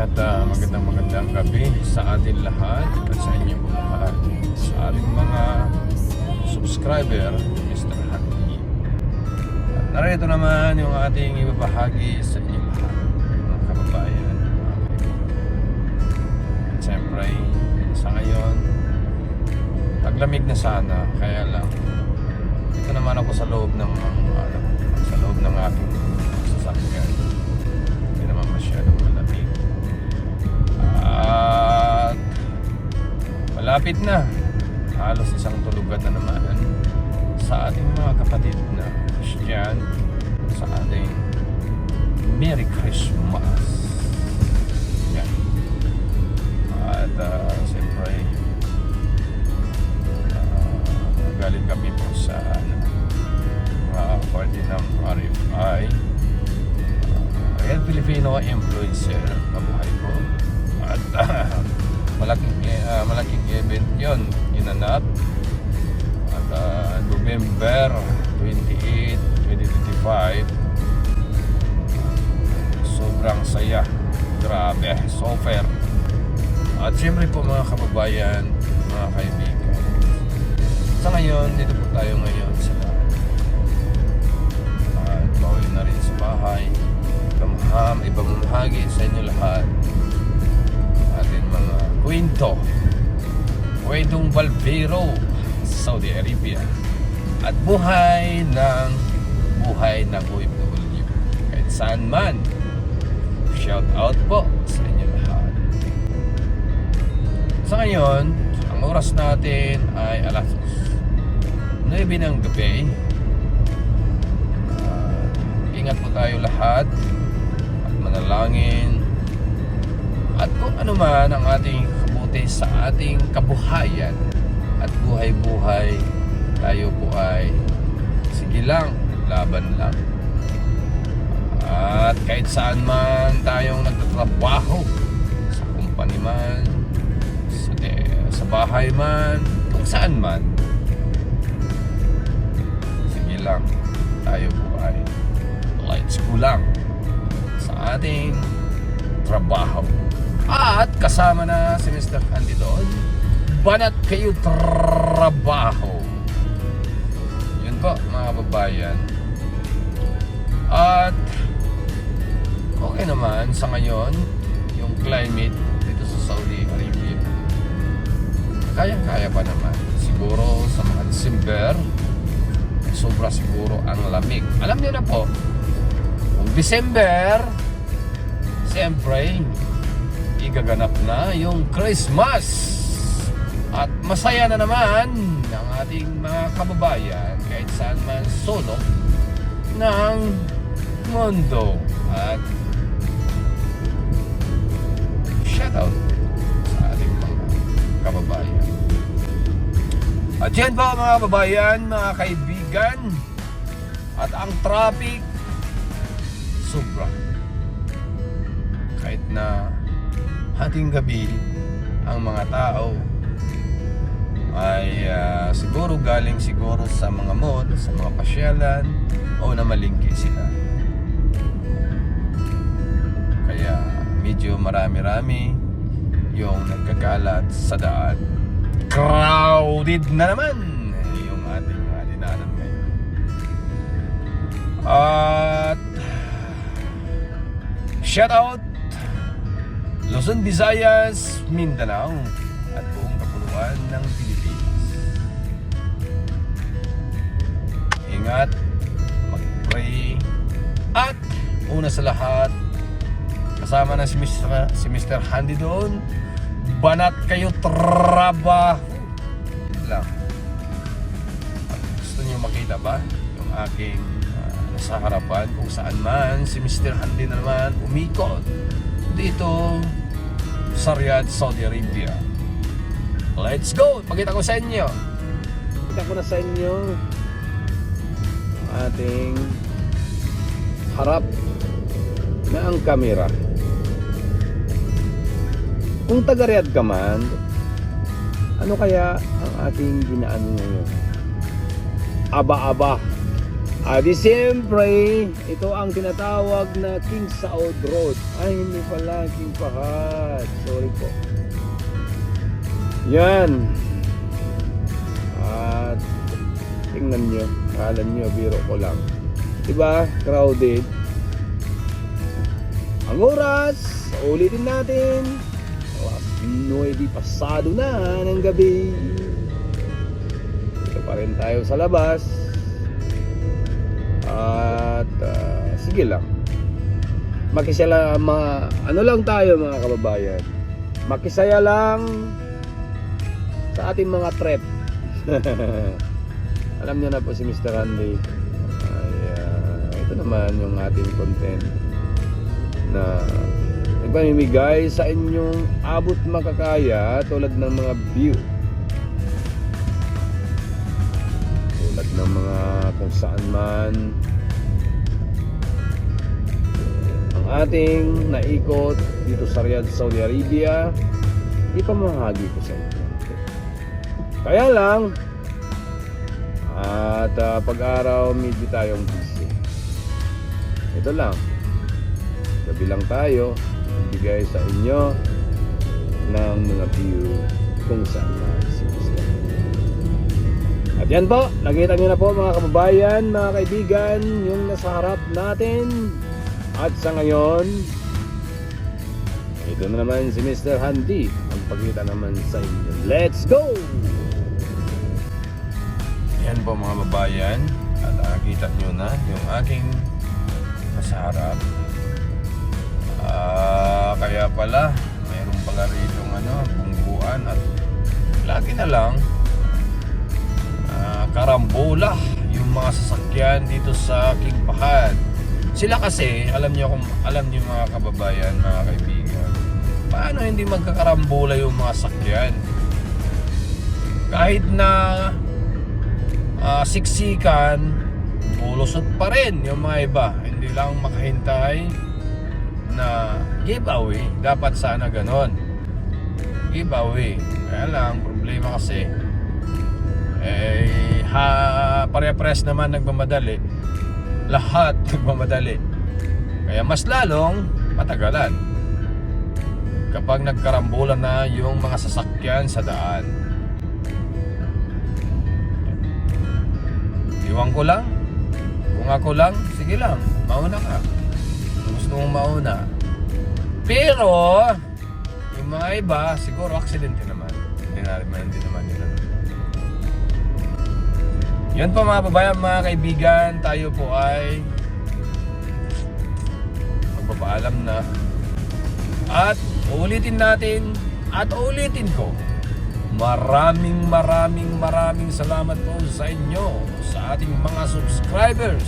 At ah, magandang magandang gabi sa atin lahat at sa inyong lahat. Sa ating mga subscriber, Mr. Happy. At narito naman yung ating ibabahagi sa inyong lahat, mga kababayan. At siyempre, sa ngayon, taglamig na sana, kaya lang, dito naman ako sa loob ng ano, sa loob ng aking At malapit na. Halos isang tulugan na naman sa ating mga kapatid na Christian sa ating Merry Christmas. Yan. At uh, siyempre ah, galing kami po sa mga party ng RFI uh, Real Filipino Influencer kabuhay ginanap at ah, November 28, 2025 sobrang saya. Grabe. So fair. At siyempre po mga kababayan mga kaibigan sa ngayon dito po tayo ngayon sa at bawal na rin sa bahay. Kamaham ipamamahagi sa inyo lahat. Ating mga kwento kwentong Valvero Saudi Arabia. At buhay ng buhay ng OFW kahit saan man shout out po sa inyo lahat. Sa ngayon ang oras natin ay alas 9 ng gabi. Ah, ingat po tayo lahat. At manalangin. At kung ano man ang ating kabuti sa ating kabuhayan at buhay-buhay. Tayo po ay sige lang, laban lang. At kahit saan man tayong nagtatrabaho sa kumpanya man sa, eh, sa bahay man kung saan man sige lang tayo po ay lights ko lang sa ating trabaho at kasama na si Mr. Andy doon banat kayo trabaho. Yun po mga babayan at okay naman sa ngayon yung climate dito sa Saudi Arabia. Kayang-kaya pa naman. Siguro sa mga December eh, sobra siguro ang lamig. Alam niyo na po kung December siyempre igaganap na yung Christmas. At masaya na naman ng ating mga kababayan kahit saan man sulok ng mundo. At shoutout sa ating mga kababayan. At yan po mga kababayan mga kaibigan? At ang traffic? Sobra. Kahit na hating gabi ang mga tao ay ah, siguro galing siguro sa mga mall, sa mga pasyalan o namalingki sila. Kaya medyo marami-rami yung nagkakalat sa daan. Crowded na naman yung ating uh, dinaanan ngayon. At shout out Luzon, Visayas, Mindanao at buong kapuluan ng Pilipinas. Ingat, mag-pray at una sa lahat kasama na si Mr. si Mr. Handy doon banat kayo trabaho Yun lang At gusto niyo makita ba yung aking ah, nasa harapan kung saan man si Mr. Handy na naman umikot dito sa Riyadh, Saudi Arabia. Let's go! Pakita ko sa inyo. Pakita ko na sa inyo ating harap na ang kamera. Kung taga Riyadh ka man, ano kaya ang ating ginaan ngayon? Aba-aba Ah, di siyempre, ito ang tinatawag na King Saud Road. Ay, hindi pala King Fahad. Sorry po. Yan. At tingnan nyo. Kala nyo, biro ko lang. Diba? Crowded. Ang oras, ulitin natin. Alas 9 pasado na ng gabi. Dito pa rin tayo sa labas. At ah, sige lang. Makisaya lang, mga, ano lang tayo mga kababayan. Makisaya lang sa ating mga trip. Alam niyo na po si Mr. Randy. Ay, ah, ito naman yung ating content na nagpamimigay sa inyong abot makakaya tulad ng mga view. Tulad ng mga kung saan man ang ating naikot dito sa Riyadh, Saudi Arabia, ipamahagi ko sa inyo. Kaya lang, at ah, pag-araw medyo tayong busy. Ito lang, gabi lang tayo, bigay sa inyo ng mga view kung saan man. At yan po, nakita nyo na po mga kababayan, mga kaibigan, yung nasa harap natin. At sa ngayon, ito na naman si Mr. Handy, ang pagkita naman sa inyo. Let's go! Yan po mga babayan, at nakikita nyo na yung aking nasa harap. Ah, kaya pala, mayroon pala rito ano, bungguan at lagi na lang karambola yung mga sasakyan dito sa King Pahad. Sila kasi, alam niyo kung alam niyo mga kababayan, mga kaibigan, paano hindi magkakarambola yung mga sakyan? Kahit na ah, siksikan, bulusot pa rin yung mga iba. Hindi lang makahintay na giveaway. Dapat sana ganon. Giveaway. Kaya lang, problema kasi, eh, ha, pare-pres naman nagmamadali. Lahat nagmamadali. Kaya mas lalong matagalan. Kapag nagkarambola na yung mga sasakyan sa daan. Iwan ko lang. Kung ako lang, sige lang, mauna ka. Gusto mong mauna. Pero, yung mga iba, siguro aksidente naman. Hindi naman, hindi naman yun. Yun po mga babayan, mga kaibigan, tayo po ay magpapaalam na. At ulitin natin at ulitin ko. Maraming maraming maraming salamat po sa inyo, sa ating mga subscribers,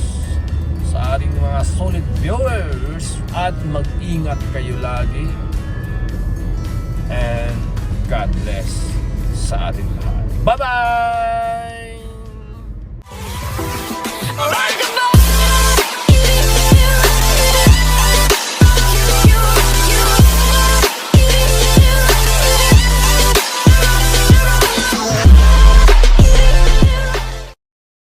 sa ating mga solid viewers at mag-ingat kayo lagi. And God bless sa ating lahat. Bye-bye!